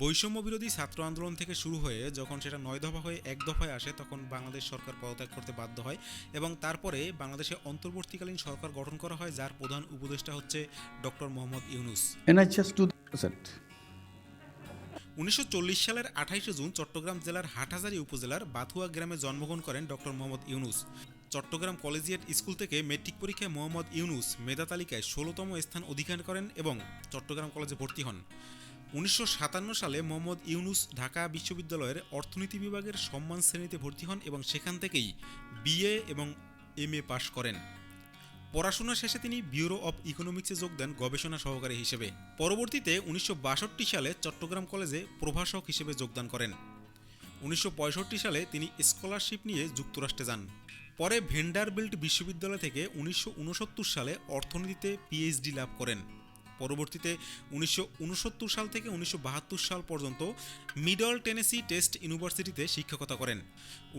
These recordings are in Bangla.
বৈষম্য বিরোধী ছাত্র আন্দোলন থেকে শুরু হয়ে যখন সেটা নয় দফা হয়ে এক দফায় আসে তখন বাংলাদেশ সরকার পদত্যাগ করতে বাধ্য হয় এবং তারপরে বাংলাদেশে অন্তর্বর্তীকালীন সরকার গঠন করা হয় যার প্রধান উপদেষ্টা হচ্ছে ডক্টর মোহাম্মদ ইউনুস। the উনিশশো সালের আঠাইশে জুন চট্টগ্রাম জেলার হাটহাজারী উপজেলার বাথুয়া গ্রামে জন্মগ্রহণ করেন doctor Muhammad Yunus. Chittagong collegiate school থেকে মেট্রিক পরীক্ষায় মোহাম্মদ ইউনুস মেধা তালিকায় ষোলোতম স্থান অধিকার করেন এবং চট্টগ্রাম কলেজে ভর্তি হন। উনিশশো সাতান্ন সালে মোহাম্মদ ইউনুস ঢাকা বিশ্ববিদ্যালয়ের অর্থনীতি বিভাগের সম্মান শ্রেণীতে ভর্তি হন এবং সেখান থেকেই বিএ এবং এম পাশ করেন। পড়াশোনা শেষে তিনি ব্যুরো অব ইকোনমিক্সে যোগ দেন গবেষণা সহকারী হিসেবে। পরবর্তীতে উনিশশো বাষট্টি সালে চট্টগ্রাম কলেজে প্রভাষক হিসেবে যোগদান করেন। উনিশশো পঁয়ষট্টি সালে তিনি স্কলারশিপ নিয়ে যুক্তরাষ্ট্রে যান। পরে ভেন্ডারবিল্ট বিশ্ববিদ্যালয় থেকে উনিশশো উনসত্তর সালে অর্থনীতিতে পিএইচডি লাভ করেন। পরবর্তীতে উনিশশো উনসত্তর সাল থেকে উনিশশো বাহাত্তর সাল পর্যন্ত মিডল টেনেসি টেস্ট ইউনিভার্সিটিতে শিক্ষকতা করেন।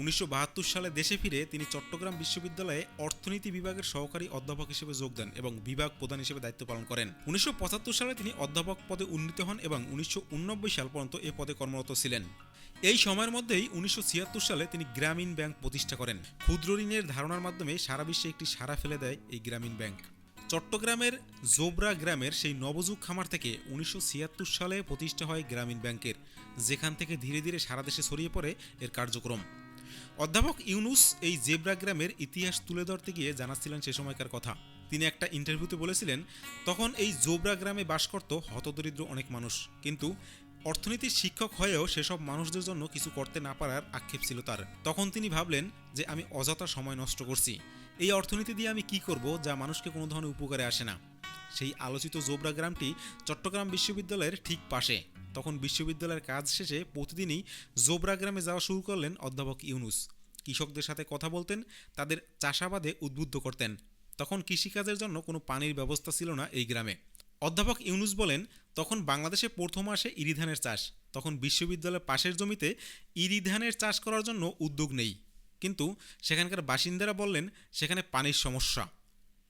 উনিশশো বাহাত্তর সালে দেশে ফিরে তিনি চট্টগ্রাম বিশ্ববিদ্যালয়ে অর্থনীতি বিভাগের সহকারী অধ্যাপক হিসেবে যোগ দেন এবং বিভাগ প্রধান হিসেবে দায়িত্ব পালন করেন। উনিশশো পঁচাত্তর সালে তিনি অধ্যাপক পদে উন্নীত হন এবং উনিশশো সাল পর্যন্ত এ পদে কর্মরত ছিলেন। এই সময়ের মধ্যেই উনিশশো ছিয়াত্তর সালে তিনি গ্রামীণ ব্যাংক প্রতিষ্ঠা করেন। ক্ষুদ্র ঋণের ধারণার মাধ্যমে সারা বিশ্বে একটি সারা ফেলে দেয় এই গ্রামীণ ব্যাংক। চট্টগ্রামের জোবরা গ্রামের সেই নবযুগ খামার থেকে উনিশশো ছিয়াত্তর সালে প্রতিষ্ঠা হয় গ্রামীণ ব্যাংকের, যেখান থেকে ধীরে ধীরে সারা দেশে ছড়িয়ে পড়ে এর কার্যক্রম। অধ্যাপক ইউনুস এই জেব্রা গ্রামের ইতিহাস তুলে ধরতে গিয়ে জানাচ্ছিলেন সে সময়কার কথা। তিনি একটা ইন্টারভিউতে বলেছিলেন, তখন এই জোবরা গ্রামে বাস করত হতদরিদ্র অনেক মানুষ। কিন্তু অর্থনীতির শিক্ষক হয়েও সেসব মানুষদের জন্য কিছু করতে না পারার আক্ষেপ ছিল তার। তখন তিনি ভাবলেন যে আমি অযথা সময় নষ্ট করছি। এই অর্থনীতি দিয়ে আমি কি করব যা মানুষকে কোনো ধরনের উপকারে আসে না? সেই আলোচিত জোবরা গ্রামটি চট্টগ্রাম বিশ্ববিদ্যালয়ের ঠিক পাশে। তখন বিশ্ববিদ্যালয়ের কাজ শেষে প্রতিদিনই জোবরা গ্রামে যাওয়া শুরু করলেন অধ্যাপক ইউনুস। কৃষকদের সাথে কথা বলতেন, তাদের চাষাবাদে উদ্বুদ্ধ করতেন। তখন কৃষিকাজের জন্য কোনো পানির ব্যবস্থা ছিল না এই গ্রামে। অধ্যাপক ইউনুস বলেন, তখন বাংলাদেশে প্রথম আসে ইরিধানের চাষ। তখন বিশ্ববিদ্যালয়ের পাশের জমিতে ইরিধানের চাষ করার জন্য উদ্যোগ নেই। কিন্তু সেখানকার বাসিন্দারা বললেন, সেখানে পানির সমস্যা।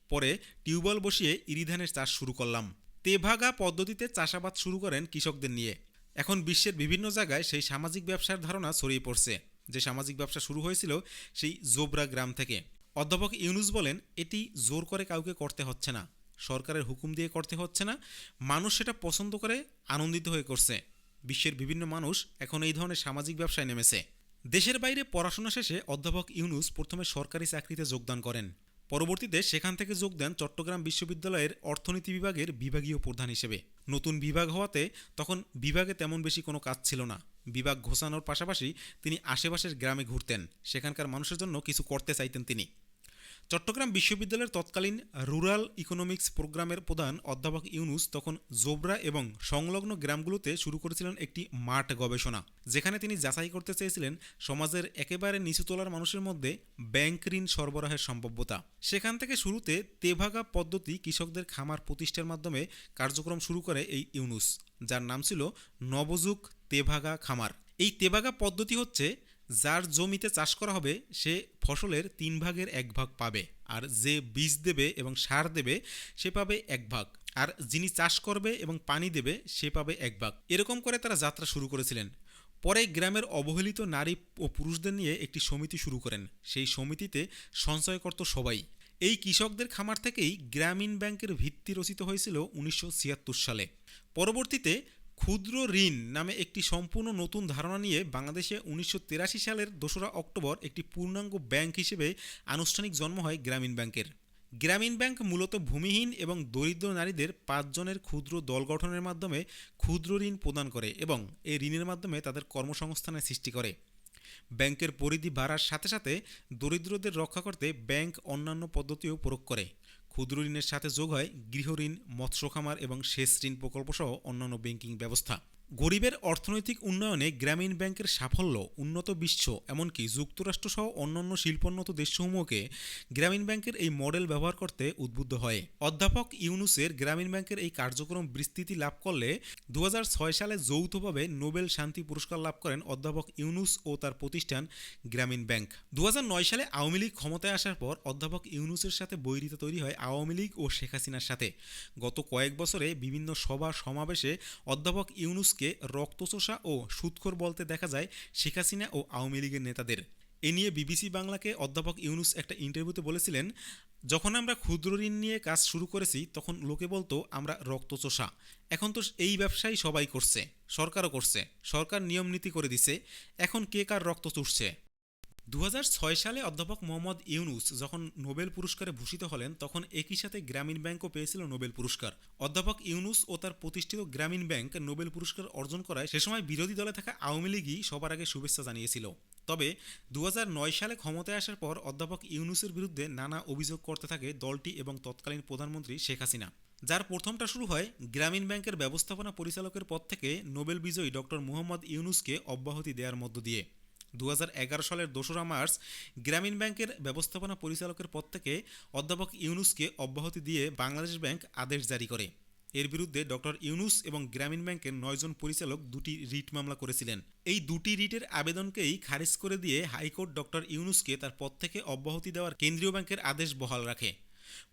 পরে টিউবওয়েল বসিয়ে ইরিধানের চাষ শুরু করলাম। তেভাগা পদ্ধতিতে চাষাবাদ শুরু করেন কৃষকদের নিয়ে। এখন বিশ্বের বিভিন্ন জায়গায় সেই সামাজিক ব্যবসার ধারণা ছড়িয়ে পড়ছে। যে সামাজিক ব্যবসা শুরু হয়েছিল সেই জোবরা গ্রাম থেকে। অধ্যাপক ইউনুস বলেন, এটি জোর করে কাউকে করতে হচ্ছে না। সরকারের হুকুম দিয়ে করতে হচ্ছে না। মানুষ সেটা পছন্দ করে আনন্দিত হয়ে করছে। বিশ্বের বিভিন্ন মানুষ এখন এই ধরনের সামাজিক ব্যবসায় নেমেছে। দেশের বাইরে পড়াশোনা শেষে অধ্যাপক ইউনুস প্রথমে সরকারি চাকরিতে যোগদান করেন। পরবর্তীতে সেখান থেকে যোগ দেন চট্টগ্রাম বিশ্ববিদ্যালয়ের অর্থনীতি বিভাগের বিভাগীয় প্রধান হিসেবে। নতুন বিভাগ হওয়াতে তখন বিভাগে তেমন বেশি কোনো কাজ ছিল না। বিভাগ ঘোষানোর পাশাপাশি তিনি আশেপাশের গ্রামে ঘুরতেন। সেখানকার মানুষের জন্য কিছু করতে চাইতেন তিনি। চট্টগ্রাম বিশ্ববিদ্যালয়ের তৎকালীন রুরাল ইকোনমিক্স প্রোগ্রামের প্রধান অধ্যাপক ইউনুস তখন জোবরা এবং সংলগ্ন গ্রামগুলোতে শুরু করেছিলেন একটি মাঠ গবেষণা। যেখানে তিনি যাচাই করতে চেয়েছিলেন সমাজের একেবারে নিচুতলার মানুষের মধ্যে ব্যাংক ঋণ সরবরাহের সম্ভাব্যতা। সেখান থেকে শুরুতে তেভাগা পদ্ধতি কৃষকদের খামার প্রতিষ্ঠার মাধ্যমে কার্যক্রম শুরু করে এই ইউনুস, যার নাম ছিল নবযুগ তেভাগা খামার। এই তেভাগা পদ্ধতি হচ্ছে যার জমিতে চাষ করা হবে, সে ফসলের তিন ভাগের এক ভাগ পাবে। আর যে বীজ দেবে এবং সার দেবে, সে পাবে এক ভাগ। আর যিনি চাষ করবে এবং পানি দেবে, সে পাবে এক ভাগ। এরকম করে তারা যাত্রা শুরু করেছিলেন। পরে গ্রামের অবহেলিত নারী ও পুরুষদের নিয়ে একটি সমিতি শুরু করেন। সেই সমিতিতে সঞ্চয় করত সবাই। এই কৃষকদের খামার থেকেই গ্রামীণ ব্যাংকের ভিত্তি রচিত হয়েছিল উনিশশো ছিয়াত্তর সালে। পরবর্তীতে ক্ষুদ্র ঋণ নামে একটি সম্পূর্ণ নতুন ধারণা নিয়ে বাংলাদেশে উনিশশো তিরাশি সালের দোসরা অক্টোবর একটি পূর্ণাঙ্গ ব্যাংক হিসেবে আনুষ্ঠানিক জন্ম হয় গ্রামীণ ব্যাংকের। গ্রামীণ ব্যাংক মূলত ভূমিহীন এবং দরিদ্র নারীদের পাঁচজনের ক্ষুদ্র দল গঠনের মাধ্যমে ক্ষুদ্র ঋণ প্রদান করে এবং এই ঋণের মাধ্যমে তাদের কর্মসংস্থানের সৃষ্টি করে। ব্যাংকের পরিধি বাড়ার সাথে সাথে দরিদ্রদের রক্ষা করতে ব্যাংক অন্যান্য পদ্ধতিও প্রয়োগ করে। ক্ষুদ্র ঋণের সাথে যোগ হয় গৃহঋণ মৎস্য খামার এবং সেচ ঋণ প্রকল্পসহ অন্যান্য ব্যাংকিং ব্যবস্থা। গরিবের অর্থনৈতিক উন্নয়নে গ্রামীণ ব্যাংকের সাফল্য, উন্নত বিশ্ব, এমনকি যুক্তরাষ্ট্র সহ অন্যান্য শিল্পোন্নত দেশসমূহকে গ্রামীণ ব্যাংকের এই মডেল ব্যবহার করতে উদ্বুদ্ধ হয়। অধ্যাপক ইউনুসের গ্রামীণ ব্যাংকের এই কার্যক্রম বিস্তৃতি লাভ করলে দুহাজার ছয় সালে যৌথভাবে নোবেল শান্তি পুরস্কার লাভ করেন অধ্যাপক ইউনুস ও তার প্রতিষ্ঠান গ্রামীণ ব্যাংক। দু হাজার নয় সালে আওয়ামী লীগ ক্ষমতায় আসার পর অধ্যাপক ইউনুসের সাথে বৈরিতা তৈরি হয় আওয়ামী লীগ ও শেখ হাসিনার সাথে। গত কয়েক বছরে বিভিন্ন সভা সমাবেশে অধ্যাপক ইউনুস ইউনুসকে রক্তচোষা ও সুৎখোর বলতে দেখা যায় শেখ হাসিনা ও আওয়ামী লীগের নেতাদের। এ নিয়ে বিবিসি বাংলাকে অধ্যাপক ইউনুস একটা ইন্টারভিউতে বলেছিলেন, যখন আমরা ক্ষুদ্র ঋণ নিয়ে কাজ শুরু করেছি, তখন লোকে বলতো, আমরা রক্তচোষা এখন তো এই ব্যবসাই সবাই করছে, সরকারও করছে। সরকার নিয়ম নীতি করে দিছে, এখন কে কার রক্ত চুষছে? দু হাজার ছয় সালে অধ্যাপক মোহাম্মদ ইউনুস যখন নোবেল পুরস্কারে ভূষিত হলেন, তখন একই সাথে গ্রামীণ ব্যাংকও পেয়েছিল নোবেল পুরস্কার। অধ্যাপক ইউনুস ও তার প্রতিষ্ঠিত গ্রামীণ ব্যাংক নোবেল পুরস্কার অর্জন করায় সে সময় বিরোধী দলে থাকা আওয়ামী লীগই সবার আগে শুভেচ্ছা জানিয়েছিল। তবে দু হাজার নয় সালে ক্ষমতায় আসার পর অধ্যাপক ইউনুসের বিরুদ্ধে নানা অভিযোগ করতে থাকে দলটি এবং তৎকালীন প্রধানমন্ত্রী শেখ হাসিনা। যার প্রথমটা শুরু হয় গ্রামীণ ব্যাংকের ব্যবস্থাপনা পরিচালকের পদ থেকে নোবেল বিজয়ী ডক্টর মোহাম্মদ ইউনুসকে অব্যাহতি দেওয়ার মধ্য দিয়ে। দু হাজার এগারো সালের দোসরা মার্চ গ্রামীণ ব্যাংকের ব্যবস্থাপনা পরিচালকের পদ থেকে অধ্যাপক ইউনুসকে অব্যাহতি দিয়ে বাংলাদেশ ব্যাংক আদেশ জারি করে। এর বিরুদ্ধে ডক্টর ইউনুস এবং গ্রামীণ ব্যাংকের নয়জন পরিচালক দুটি রিট মামলা করেছিলেন। এই দুটি রিটের আবেদনকেই খারিজ করে দিয়ে হাইকোর্ট ডক্টর ইউনুসকে তার পদ থেকে অব্যাহতি দেওয়ার কেন্দ্রীয় ব্যাংকের আদেশ বহাল রাখে।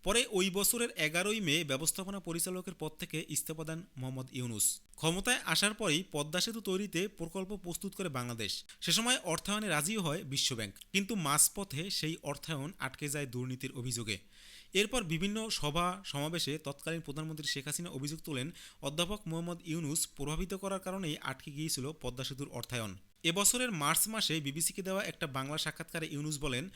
পরে ওই বছরের এগারোই মে ব্যবস্থাপনা পরিচালকের পদ থেকে ইস্তফা দেন মোহাম্মদ ইউনুস। ক্ষমতায় আসার পরেই পদ্মা সেতু তৈরিতে প্রকল্প প্রস্তুত করে বাংলাদেশ। সে সময় অর্থায়নে রাজিও হয় বিশ্বব্যাংক। কিন্তু মাঝপথে সেই অর্থায়ন আটকে যায় দুর্নীতির অভিযোগে। এরপর বিভিন্ন সভা, সমাবেশে তৎকালীন প্রধানমন্ত্রী শেখ হাসিনা অভিযোগ তোলেন, অধ্যাপক মোহাম্মদ ইউনুস প্রভাবিত করার কারণেই আটকে গিয়েছিল পদ্মা সেতুর অর্থায়ন। এবছরের মার্চ মাসে বিবিসিকে দেওয়া একটা বাংলা সাক্ষাৎকারে ইউনুস বলেন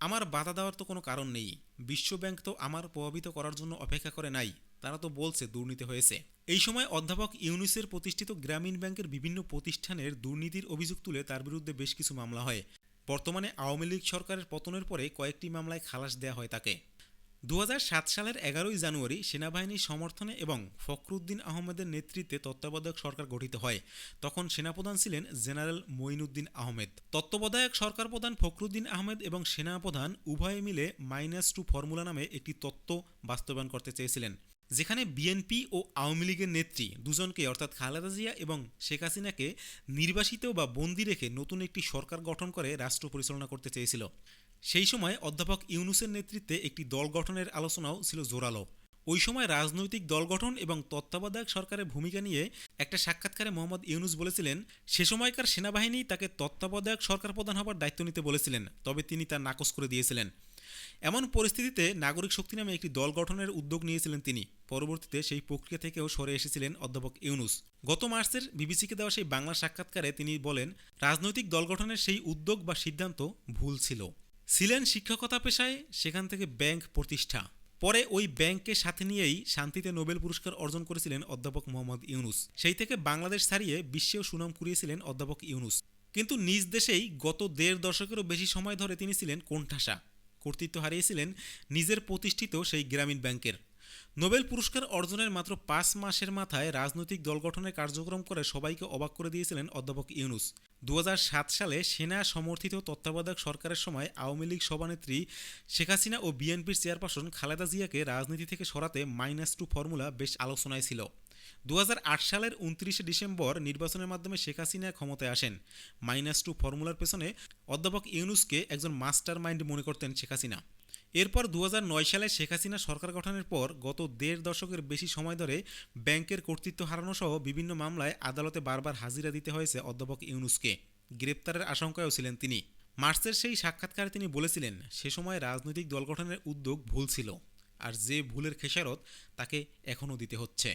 আমার বাধা দেওয়ার তো কোনো কারণ নেই। বিশ্বব্যাংক তো আমার প্রভাবিত করার জন্য অপেক্ষা করে নাই, তারা তো বলছে দুর্নীতি হয়েছে। এই সময় অধ্যাপক ইউনিসের প্রতিষ্ঠিত গ্রামীণ ব্যাংকের বিভিন্ন প্রতিষ্ঠানের দুর্নীতির অভিযোগ তুলে তার বিরুদ্ধে বেশ কিছু মামলা হয়। বর্তমানে আওয়ামী লীগ সরকারের পতনের পরে কয়েকটি মামলায় খালাস দেওয়া হয় তাকে। দু হাজার সাত সালের এগারোই জানুয়ারি সেনাবাহিনীর সমর্থনে এবং ফখরুদ্দিন আহমেদের নেতৃত্বে তত্ত্বাবধায়ক সরকার গঠিত হয়। তখন সেনাপ্রধান ছিলেন জেনারেল মঈনুদ্দিন আহমেদ। তত্ত্বাবধায়ক সরকার প্রধান ফখরুদ্দিন আহমেদ এবং সেনাপ্রধান উভয়ে মিলে মাইনাস টু ফর্মুলা নামে একটি তত্ত্ব বাস্তবায়ন করতে চেয়েছিলেন। যেখানে বিএনপি ও আওয়ামী লীগের নেত্রী দুজনকে, অর্থাৎ খালেদা জিয়া এবং শেখ হাসিনাকে নির্বাসিত বা বন্দি রেখে নতুন একটি সরকার গঠন করে রাষ্ট্র পরিচালনা করতে চেয়েছিল। সেই সময় অধ্যাপক ইউনুসের নেতৃত্বে একটি দল গঠনের আলোচনাও ছিল জোরালো। ওই সময় রাজনৈতিক দল গঠন এবং তত্ত্বাবধায়ক সরকারের ভূমিকা নিয়ে একটা সাক্ষাৎকারে মোহাম্মদ ইউনুস বলেছিলেন, সে সময়কার সেনাবাহিনী তাকে তত্ত্বাবধায়ক সরকার প্রধান হবার দায়িত্ব নিতে বলেছিলেন, তবে তিনি তা নাকচ করে দিয়েছিলেন। এমন পরিস্থিতিতে নাগরিক শক্তি নামে একটি দল গঠনের উদ্যোগ নিয়েছিলেন তিনি। পরবর্তীতে সেই প্রক্রিয়া থেকেও সরে এসেছিলেন অধ্যাপক ইউনুস। গত মার্চের বিবিসিকে দেওয়া সেই বাংলা সাক্ষাৎকারে তিনি বলেন, রাজনৈতিক দল গঠনের সেই উদ্যোগ বা সিদ্ধান্ত ভুল ছিল। ছিলেন শিক্ষকতা পেশায়, সেখান থেকে ব্যাংক প্রতিষ্ঠা। পরে ওই ব্যাংককে সাথে নিয়েই শান্তিতে নোবেল পুরস্কার অর্জন করেছিলেন অধ্যাপক মোহাম্মদ ইউনুস। সেই থেকে বাংলাদেশ ছাড়িয়ে বিশ্বেও সুনাম কুড়িয়েছিলেন অধ্যাপক ইউনুস। কিন্তু নিজ দেশেই গত দেড় দশকেরও বেশি সময় ধরে তিনি ছিলেন কোণঠাসা। কর্তৃত্ব হারিয়েছিলেন নিজের প্রতিষ্ঠিত সেই গ্রামীণ ব্যাংকের। নোবেল পুরস্কার অর্জনের মাত্র পাঁচ মাসের মাথায় রাজনৈতিক দল গঠনের কার্যক্রম করে সবাইকে অবাক করে দিয়েছিলেন অধ্যাপক ইউনুস। দু হাজার সাত সালে সেনা সমর্থিত তত্ত্বাবধায়ক সরকারের সময় আওয়ামী লীগ সভানেত্রী শেখ হাসিনা ও বিএনপির চেয়ারপারসন খালেদা জিয়াকে রাজনীতি থেকে সরাতে মাইনাস টু ফর্মুলা বেশ আলোচনায় ছিল। দু হাজার আট সালের উনত্রিশে ডিসেম্বর নির্বাচনের মাধ্যমে শেখ হাসিনা ক্ষমতায় আসেন। মাইনাস টু ফর্মুলার পেছনে অধ্যাপক ইউনুসকে একজন মাস্টার মাইন্ড মনে করতেন শেখ হাসিনা। এরপর দুহাজার নয় সালে শেখ হাসিনা সরকার গঠনের পর গত দেড় দশকের বেশি সময় ধরে ব্যাংকের কর্তৃত্ব হারানো সহ বিভিন্ন মামলায় আদালতে বারবার হাজিরা দিতে হয়েছে অধ্যাপক ইউনুসকে। গ্রেপ্তারের আশঙ্কায়ও ছিলেন তিনি। মার্চের সেই সাক্ষাৎকারে তিনি বলেছিলেন, সে সময় রাজনৈতিক দল গঠনের উদ্যোগ ভুল ছিল, আর যে ভুলের খেসারত তাকে এখনও দিতে হচ্ছে।